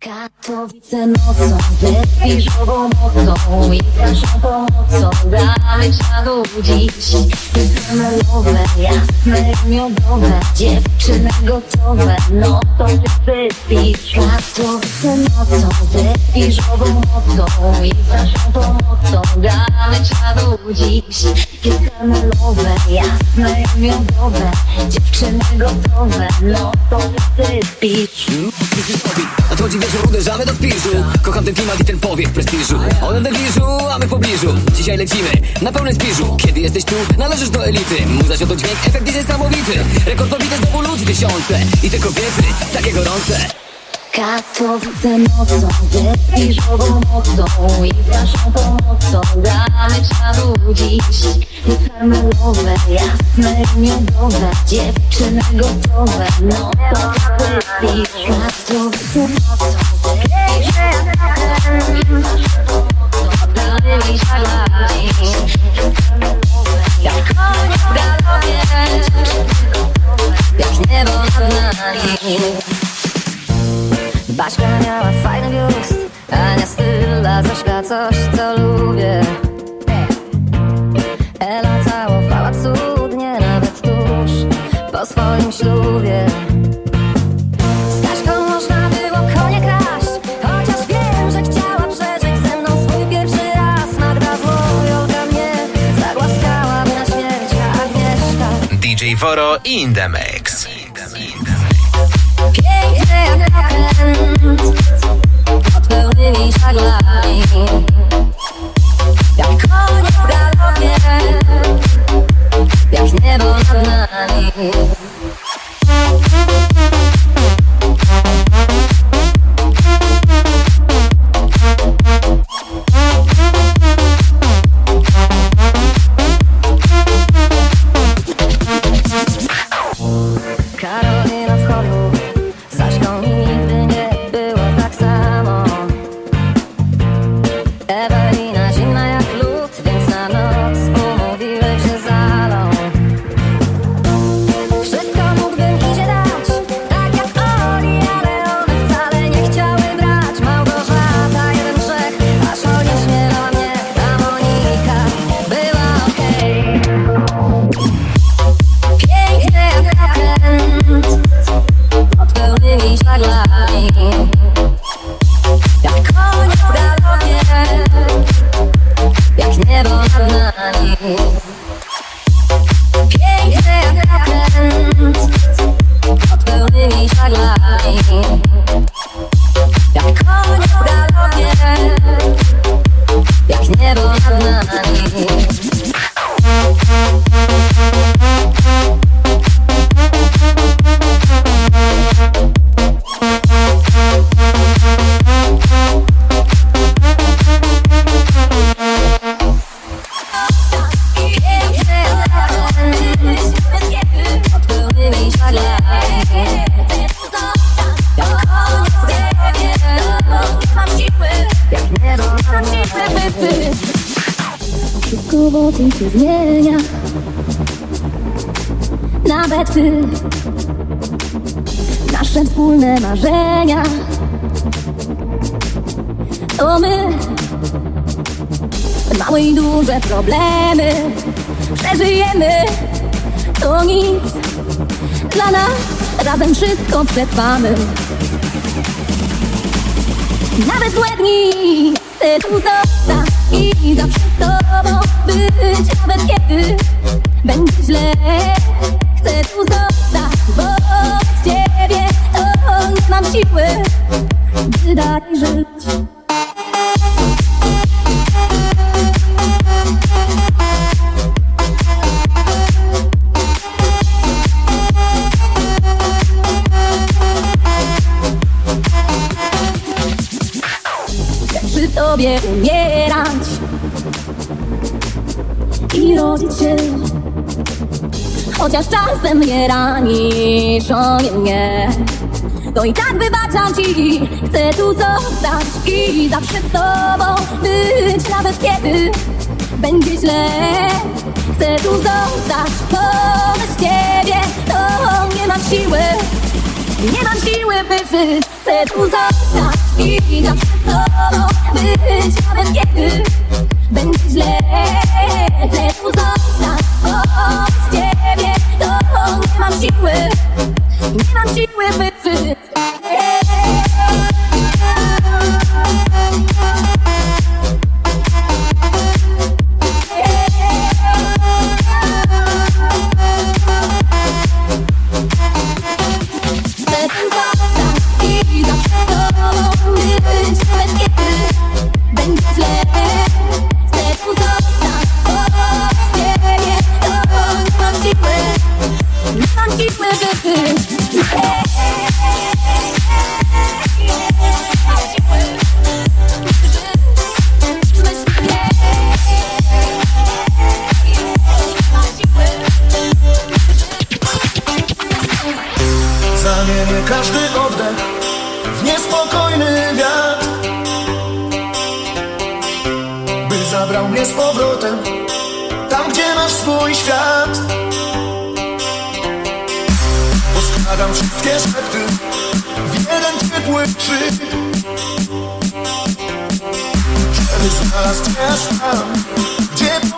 Katowice nocą, ze spiżową mocą i z naszą pomocą damy czadu dziś. Kamelowe, jasne miodowe, dziewczyny gotowe, no to ty wypisz. Katowice nocą, ze spiżową mocą i z naszą pomocą damy czadu dziś. Jest kamelowe, jasne miodowe, dziewczyny gotowe, no to wypisz. Fizykowi Wieczór, uderzamy do spiżu. Kocham ten klimat i ten powiew prestiżu. On w negliżu, a my w pobliżu. Dzisiaj lecimy na pełnym spiżu. Kiedy jesteś tu, należysz do elity. Muza się to dźwięk, efekt jest niesamowity. Rekord pobity znowu ludzi tysiące. I te kobiety, takie gorące Katowice nocą, ze spiżową mocą i z naszą pomocą damy czadu dziś. Karmelowe, jasne miodowe, dziewczyny gotowe, no to wypisz. Katowice nocą, ze mocą i z naszą pomocą. Baśka miała fajny biust Ania styla, Zośka coś co lubię. Ela całowała cudnie nawet tuż po swoim ślubie. Woro in the okręt Pod pełnymi żaglami Jak konie w Jak niebo nad nami Wokół się zmienia. Nawet ty Nasze wspólne marzenia To my Małe i duże problemy Przeżyjemy. To nic. Dla nas razem wszystko przetrwamy. Nawet złe dni Chcę tu zostać i zawsze z tobą być Nawet kiedy będzie źle. Chcę tu zostać, bo bez ciebie To mam siły. By dalej mnie ranisz, o nie. Mnie To i tak wybaczam ci, chcę tu zostać I zawsze z tobą być, nawet kiedy będzie źle. Chcę tu zostać, bo bez ciebie to nie mam siły. Nie mam siły, by żyć. Chcę tu zostać i zawsze z tobą być, nawet kiedy będzie źle. Chcę tu zostać, bo siłę, nie mam siły, by wytrwać.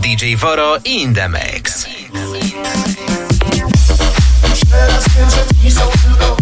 DJ Foro in the. Teraz wiem, że są tylko.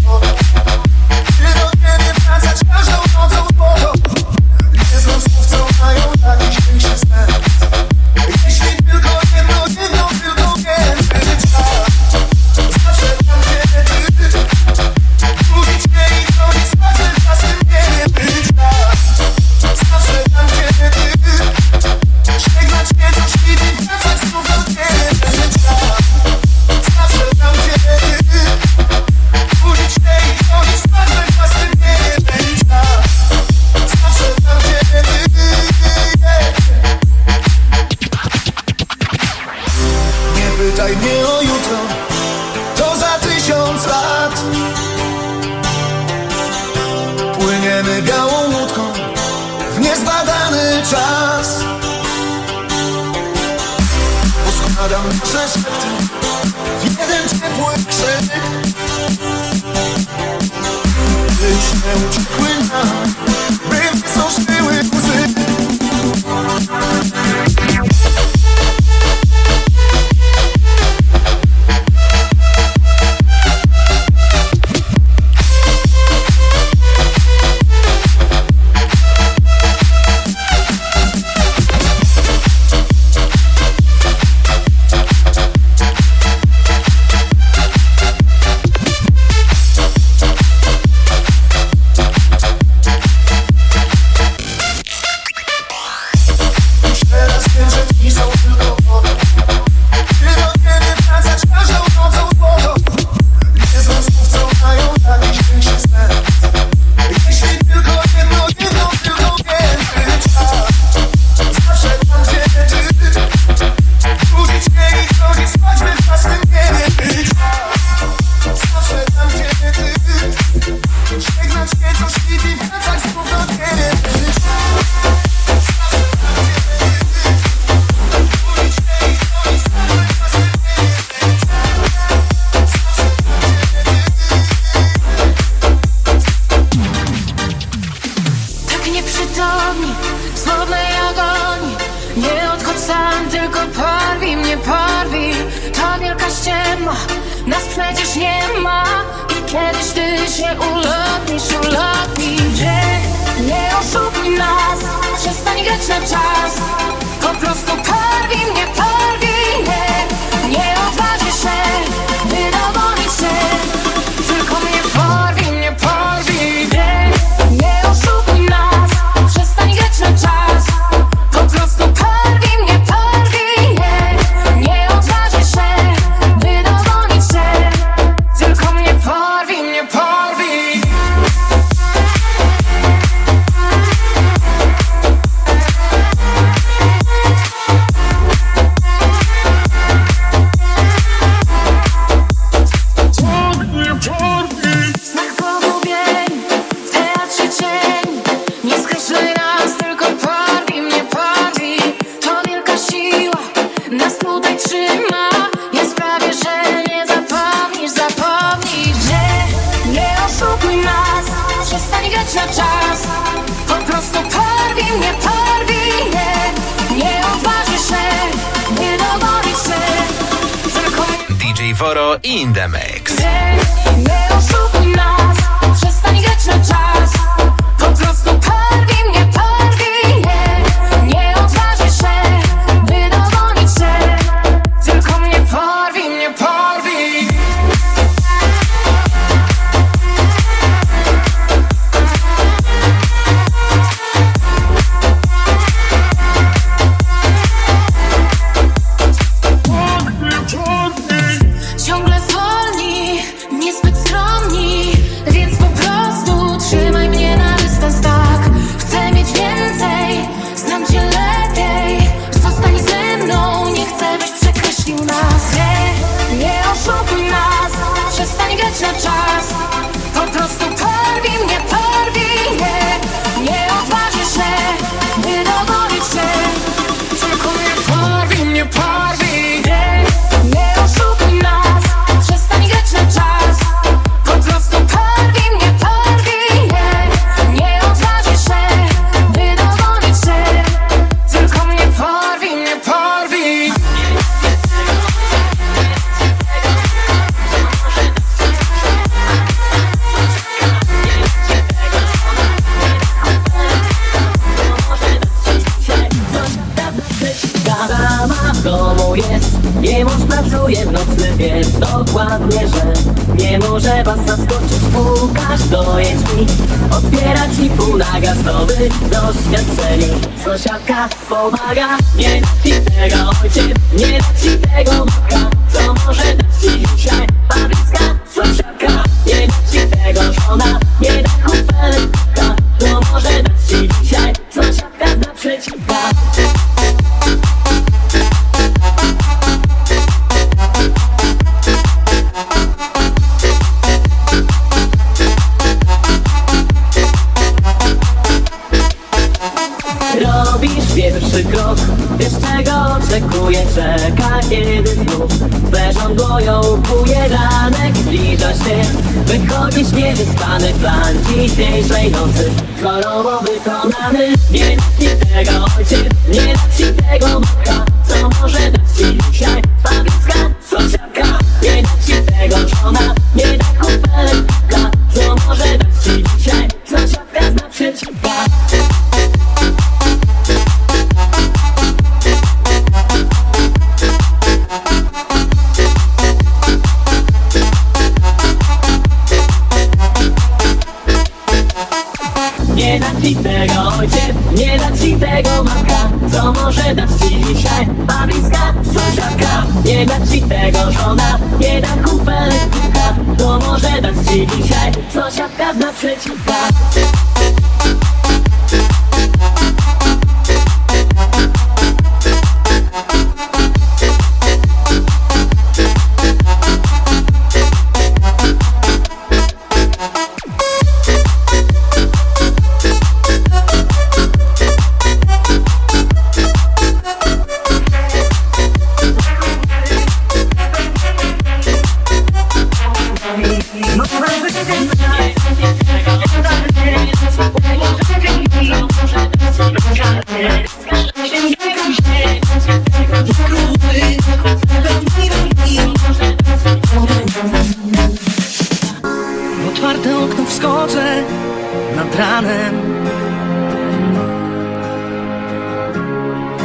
nas tutaj trzyma. Ja sprawię, że nie zapomnisz, zapomnij Że nie oszukuj nas. Przestań grać na czas. Po prostu porwij mnie, porwij mnie. Nie odważysz się, nie dobawisz się. Tylko... DJ Foro in the mix nie oszukuj nas.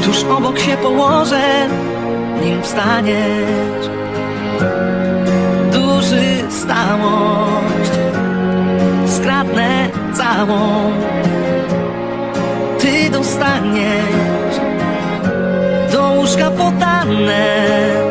Tuż obok się położę, nim wstaniesz. Duży stałość Skradnę całą. Ty dostaniesz Do łóżka podanę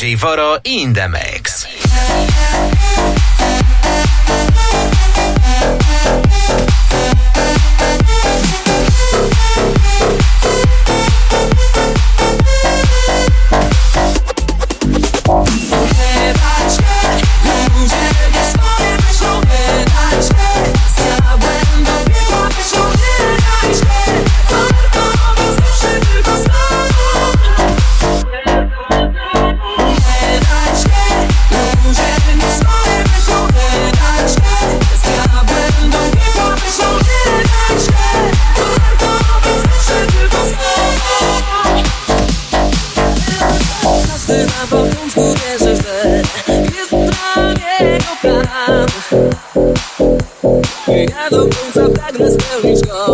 DJ Woro i Indemex. the wings of darkness the he's gone.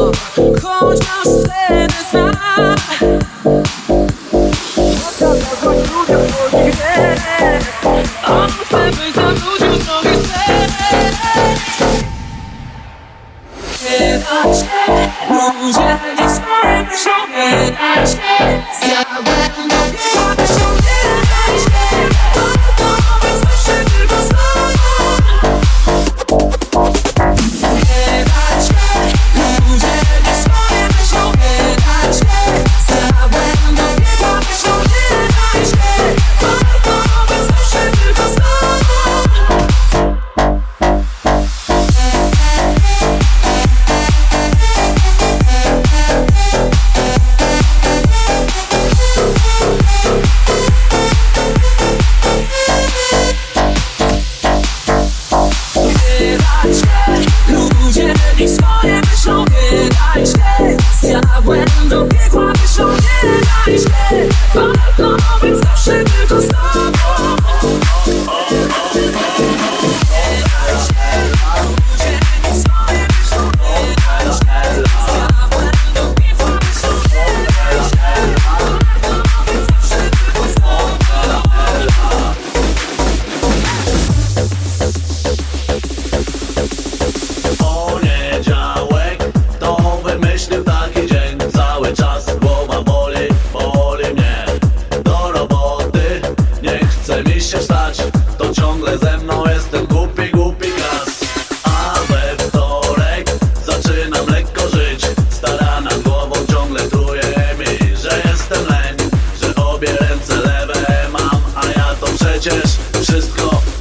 just go.